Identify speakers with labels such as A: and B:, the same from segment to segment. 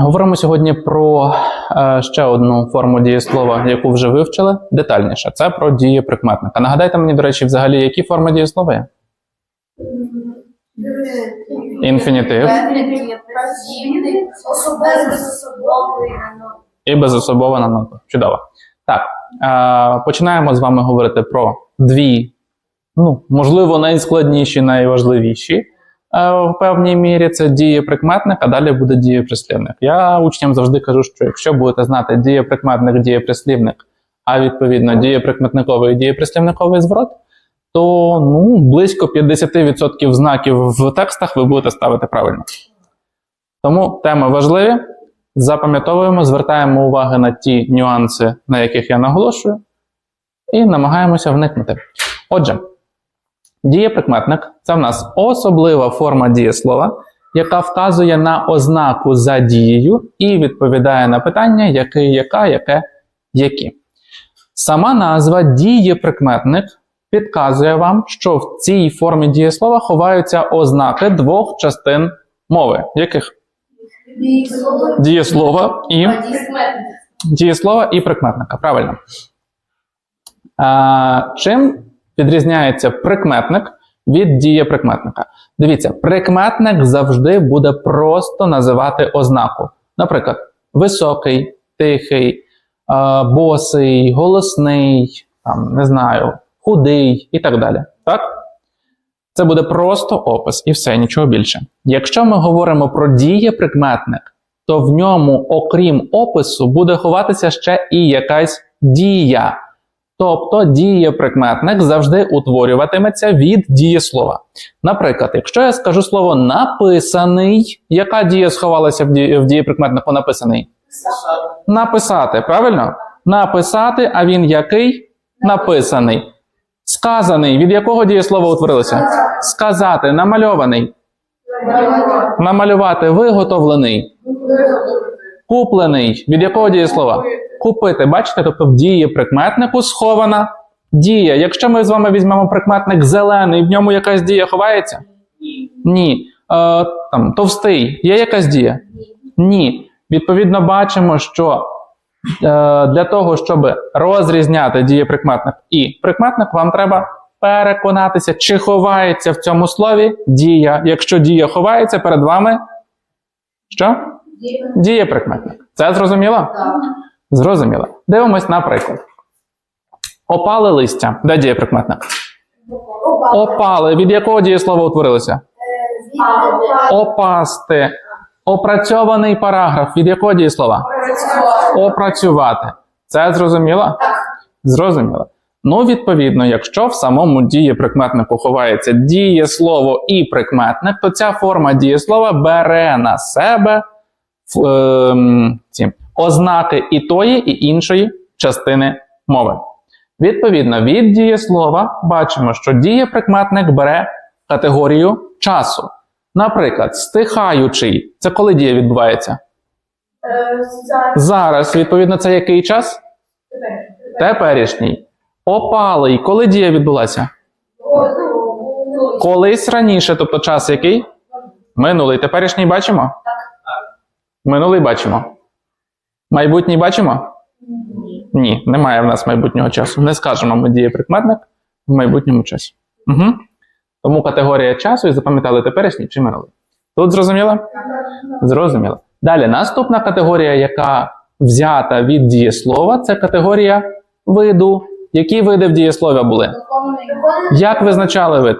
A: Говоримо сьогодні про е, ще одну форму дієслова, яку вже вивчили детальніше. Це про дієприкметника. Нагадайте мені, до речі, взагалі, які форми дієслова є? Інфінітив і безособова нанота. Чудово. Так, е, починаємо з вами говорити про дві, ну, можливо, найскладніші, найважливіші в певній мірі. Це дієприкметник, а далі буде дієприслівник. Я учням завжди кажу, що якщо будете знати дієприкметник, дієприслівник, а відповідно дієприкметниковий і дієприслівниковий зворот, то ну, близько 50% знаків в текстах ви будете ставити правильно. Тому теми важливі. Запам'ятовуємо, звертаємо увагу на ті нюанси, на яких я наголошую, і намагаємося вникнути. Отже, дієприкметник це в нас особлива форма дієслова, яка вказує на ознаку за дією і відповідає на питання, який, яка, яке, які. Сама назва дієприкметник підказує вам, що в цій формі дієслова ховаються ознаки двох частин мови, яких дієслова і дієслова і прикметника. Правильно. А, чим відрізняється прикметник від дієприкметника? Дивіться, прикметник завжди буде просто називати ознаку. Наприклад, високий, тихий, босий, голосний, там, не знаю, худий і так далі. Так? Це буде просто опис і все, нічого більше. Якщо ми говоримо про дієприкметник, то в ньому, окрім опису, буде ховатися ще і якась дія. Тобто дієприкметник завжди утворюватиметься від дієслова. Наприклад, якщо я скажу слово написаний, яка дія сховалася в, ді... в дієприкметнику написаний? Написати, правильно? Написати, а він який? Написаний. Сказаний. Від якого дієслова утворилося? Сказати, намальований. Намалювати, виготовлений. Куплений. Від якого дієслова? Купити. Бачите, тобто в дії прикметнику схована дія. Якщо ми з вами візьмемо прикметник зелений, в ньому якась дія ховається? Ні. Е, там, товстий. Є якась дія? Ні. Відповідно, бачимо, що е, для того, щоб розрізняти дієприкметник і прикметник, вам треба переконатися, чи ховається в цьому слові дія. Якщо дія ховається перед вами, що? Дієприкметник. Це зрозуміло? Зрозуміло. Дивимось на приклад. Опали листя. Де дієприкметник? Опали. Від якого дієслова утворилося? Опасти. Опрацьований параграф. Від якого дієслова? Опрацювати. Це зрозуміло? Зрозуміло. Ну, відповідно, якщо в самому дієприкметнику ховається дієслово і прикметник, то ця форма дієслова бере на себе ем, ці ознаки і тої, і іншої частини мови. Відповідно, від дієслова бачимо, що дієприкметник бере категорію часу. Наприклад, стихаючий це коли дія відбувається? Зараз, відповідно, це який час? Теперішній. Опалий. Коли дія відбулася? Колись раніше, тобто час який? Минулий. Теперішній бачимо? Так. Минулий бачимо. Майбутній бачимо? Ні, немає в нас майбутнього часу. Не скажемо ми дієприкметник в майбутньому часі. Угу. Тому категорія часу і запам'ятали теперішній чи минулий. Тут зрозуміло? Зрозуміло. Далі наступна категорія, яка взята від дієслова, це категорія виду. Які види в дієслові були? Як визначали вид?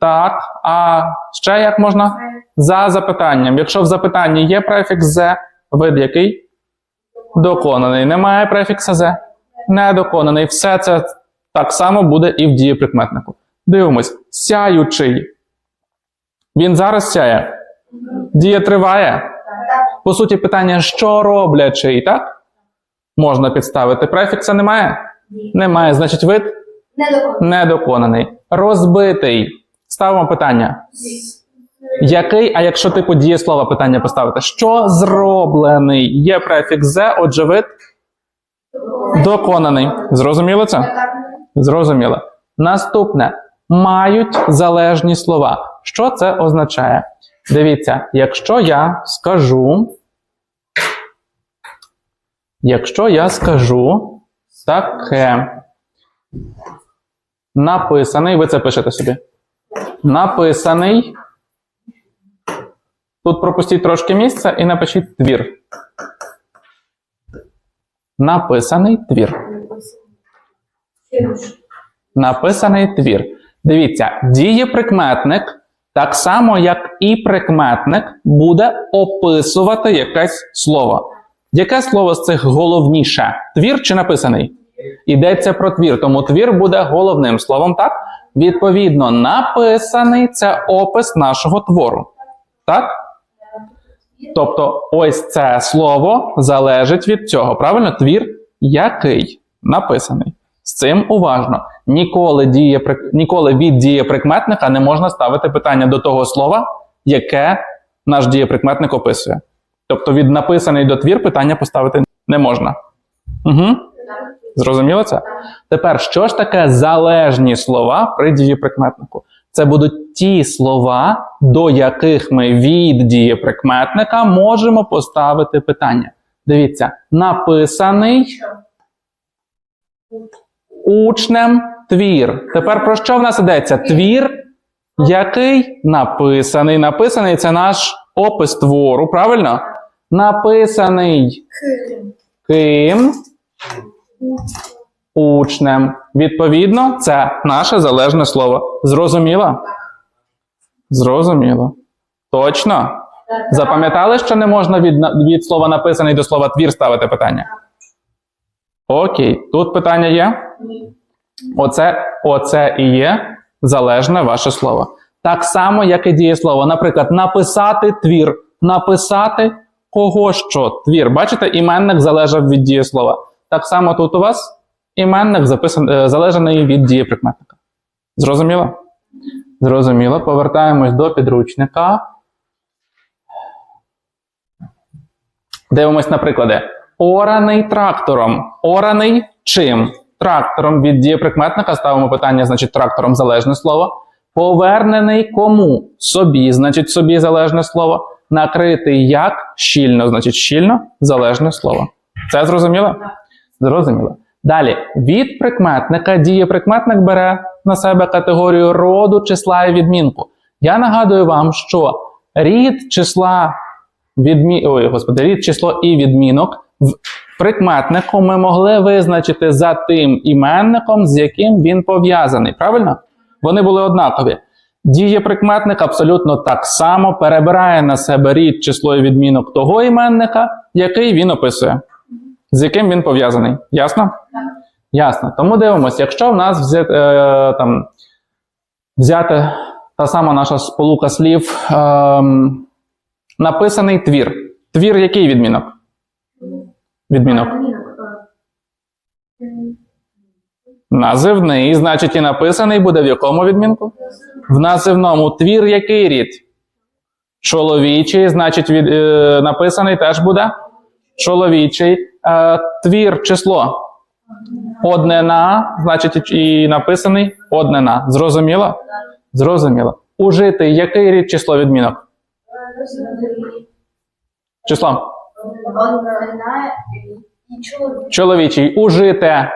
A: Так. А ще як можна? За запитанням. Якщо в запитанні є префікс «з», вид який? Доконаний. Немає префікса «з», недоконаний. Все це так само буде і в дієприкметнику. Дивимось. Сяючий. Він зараз сяє. Дія триває. По суті, питання, що роблячий, так? Можна підставити. Префікса немає? Немає. Значить, вид недоконаний. Розбитий. Ставимо питання. Який, а якщо типу дієслова питання поставити? Що зроблений? Є префікс «з», отже, вид доконаний. Зрозуміло це? Зрозуміло. Наступне. Мають залежні слова. Що це означає? Дивіться, якщо я скажу. Якщо я скажу таке. Написаний, ви це пишете собі. Написаний. Тут пропустіть трошки місця і напишіть твір. Написаний твір. Написаний твір. Дивіться, дієприкметник, так само як і прикметник, буде описувати якесь слово. Яке слово з цих головніше? Твір чи написаний? Йдеться про твір, тому твір буде головним словом, так? Відповідно, написаний це опис нашого твору. Так? Тобто, ось це слово залежить від цього. Правильно? Твір який написаний. З цим уважно. Ніколи, діє, ніколи від дієприкметника не можна ставити питання до того слова, яке наш дієприкметник описує. Тобто від написаний до твір питання поставити не можна. Угу. Зрозуміло це? Тепер, що ж таке залежні слова при дієприкметнику? Це будуть ті слова, до яких ми від дієприкметника можемо поставити питання. Дивіться, написаний учнем твір. Тепер про що в нас йдеться? Твір, який написаний. Написаний це наш опис твору, правильно? Написаний ким? Учнем. Відповідно, це наше залежне слово. Зрозуміло? Зрозуміло. Точно? Запам'ятали, що не можна від, від слова написаний до слова твір ставити питання? Окей, тут питання є? Оце, оце і є залежне ваше слово. Так само, як і дієслово. Наприклад, написати твір. Написати кого що? Твір. Бачите, іменник залежав від дієслова. Так само тут у вас іменник записан, е, залежаний від дієприкметника. Зрозуміло? Зрозуміло. Повертаємось до підручника. Дивимось на приклади. Ораний трактором. Ораний чим? Трактором від дієприкметника ставимо питання, значить, трактором залежне слово. Повернений кому? Собі, значить, собі залежне слово. Накритий як? Щільно, значить, щільно залежне слово. Це зрозуміло? Зрозуміло. Далі, від прикметника дієприкметник бере на себе категорію роду, числа і відмінку. Я нагадую вам, що рід числа відмі... Ой, господи, рід, число і відмінок в прикметнику ми могли визначити за тим іменником, з яким він пов'язаний. Правильно? Вони були однакові. Дієприкметник абсолютно так само перебирає на себе рід, число і відмінок того іменника, який він описує, з яким він пов'язаний. Ясно? Ясно. Тому дивимося, якщо в нас взяти, е, там, взяти та сама наша сполука слів, ем, написаний твір. Твір який відмінок? Відмінок. Називний, значить, і написаний буде в якому відмінку? В називному твір який рід? Чоловічий, значить, від, е, написаний теж буде чоловічий. Е, твір число. Однина, значить, і написаний однина. Зрозуміло? Зрозуміло. Ужитий який рід число відмінок? Число. Чоловічий. Ужите.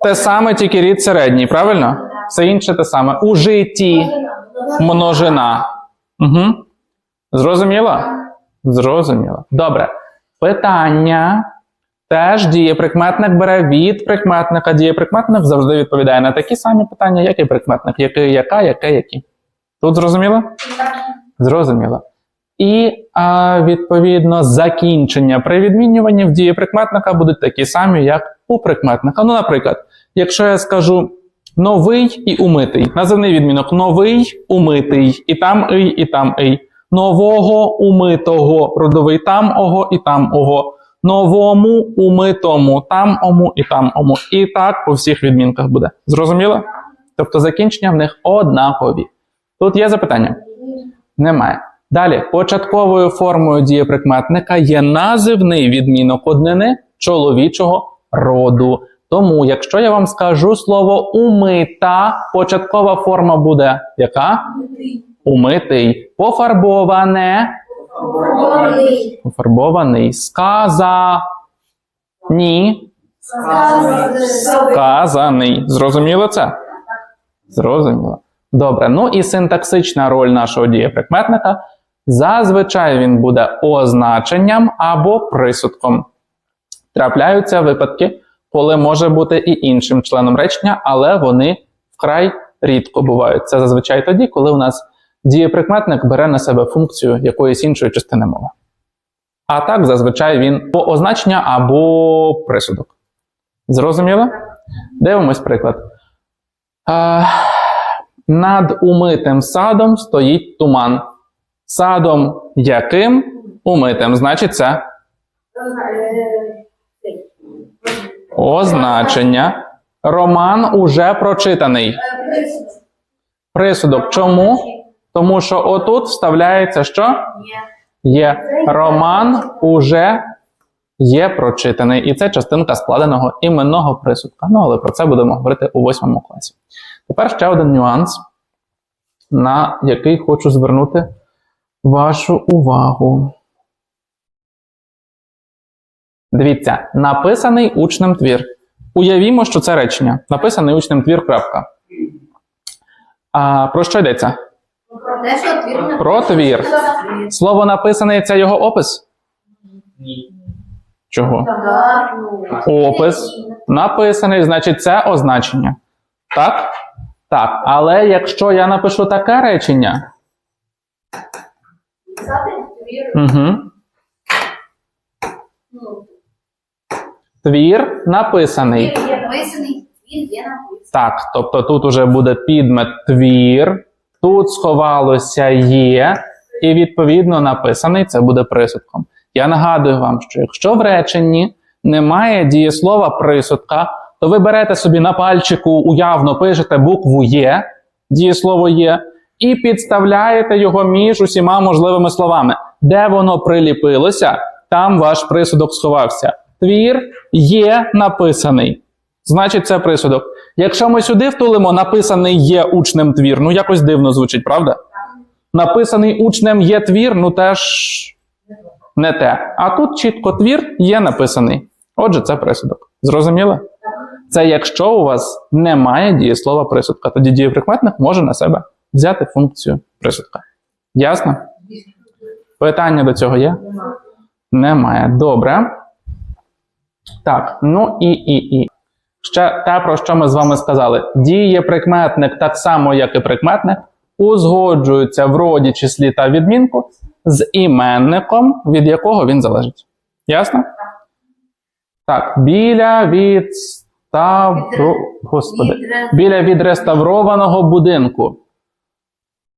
A: Те саме, тільки рід середній, правильно? Все інше те саме. Ужиті. Множина. Угу. Зрозуміло? Зрозуміло. Добре. Питання. Теж дієприкметник бере від прикметника. Дієприкметник завжди відповідає на такі самі питання, як і прикметник. Який, яка, яке, які. Тут зрозуміло? Зрозуміло. І а, відповідно закінчення при відмінюванні в дії прикметника будуть такі самі, як у прикметника. Ну, наприклад, якщо я скажу новий і умитий, називний відмінок новий, умитий, і там ий, і там ий. Нового умитого, родовий там ого і там ого. Новому умитому, там ому і там ому. І так по всіх відмінках буде. Зрозуміло? Тобто закінчення в них однакові. Тут є запитання? Немає. Далі, початковою формою дієприкметника є називний відмінок однини чоловічого роду. Тому, якщо я вам скажу слово умита, початкова форма буде яка? Умитий, пофарбоване,
B: Пофарбований.
A: пофарбований, сказа, ні,
B: Сказаний.
A: сказаний. Зрозуміло це? Зрозуміло. Добре. Ну і синтаксична роль нашого дієприкметника. Зазвичай він буде означенням або присудком. Трапляються випадки, коли може бути і іншим членом речення, але вони вкрай рідко бувають. Це зазвичай тоді, коли у нас дієприкметник бере на себе функцію якоїсь іншої частини мови. А так, зазвичай він або означення або присудок. Зрозуміло? Дивимось приклад. Над умитим садом стоїть туман. Садом яким умитим? Значить, це означення. Роман уже прочитаний. Присудок. Чому? Тому що отут вставляється що? Є. Роман уже є прочитаний. І це частинка складеного іменного присудка. Ну, але про це будемо говорити у восьмому класі. Тепер ще один нюанс, на який хочу звернути вашу увагу. Дивіться, написаний учнем твір. Уявімо, що це речення. Написаний учнем твір. крапка. А, про що йдеться?
B: Про твір.
A: Слово написаний це його опис? Чого? Опис. Написаний, значить, це означення. Так? Так. Але якщо я напишу таке речення,
B: твір.
A: угу.
B: Ну,
A: твір написаний.
B: твір є написаний, твір є написаний.
A: Так, тобто тут уже буде підмет твір, тут сховалося є, і відповідно написаний це буде присудком. Я нагадую вам, що якщо в реченні немає дієслова присудка, то ви берете собі на пальчику уявно пишете букву Є, дієслово є, і підставляєте його між усіма можливими словами. Де воно приліпилося, там ваш присудок сховався. Твір є написаний. Значить, це присудок. Якщо ми сюди втулимо, написаний є учнем твір, ну якось дивно звучить, правда? Написаний учнем є твір, ну теж не те. А тут чітко твір є написаний. Отже, це присудок. Зрозуміло? Це якщо у вас немає дієслова присудка, тоді дієприкметник може на себе взяти функцію присудка. Ясно? Питання до цього є? Немає. Добре. Так, ну і і і. Ще те, про що ми з вами сказали. Дієприкметник, так само, як і прикметник, узгоджуються в роді, числі та відмінку з іменником, від якого він залежить. Ясно? Так, біля відставро... Господи. Біля відреставрованого будинку.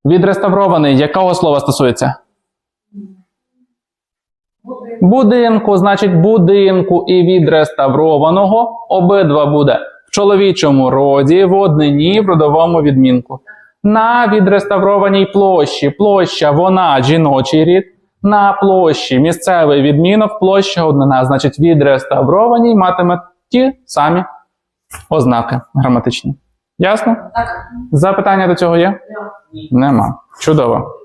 A: Відреставрований якого слова стосується? Будинку, значить, будинку і відреставрованого обидва буде в чоловічому роді, в однині, в родовому відмінку. На відреставрованій площі площа вона жіночий рід. На площі місцевий відмінок, площа однина, значить, відреставрованій матиме ті самі ознаки граматичні. Ясно?
B: Так.
A: Запитання до цього є? Нема. Чудово.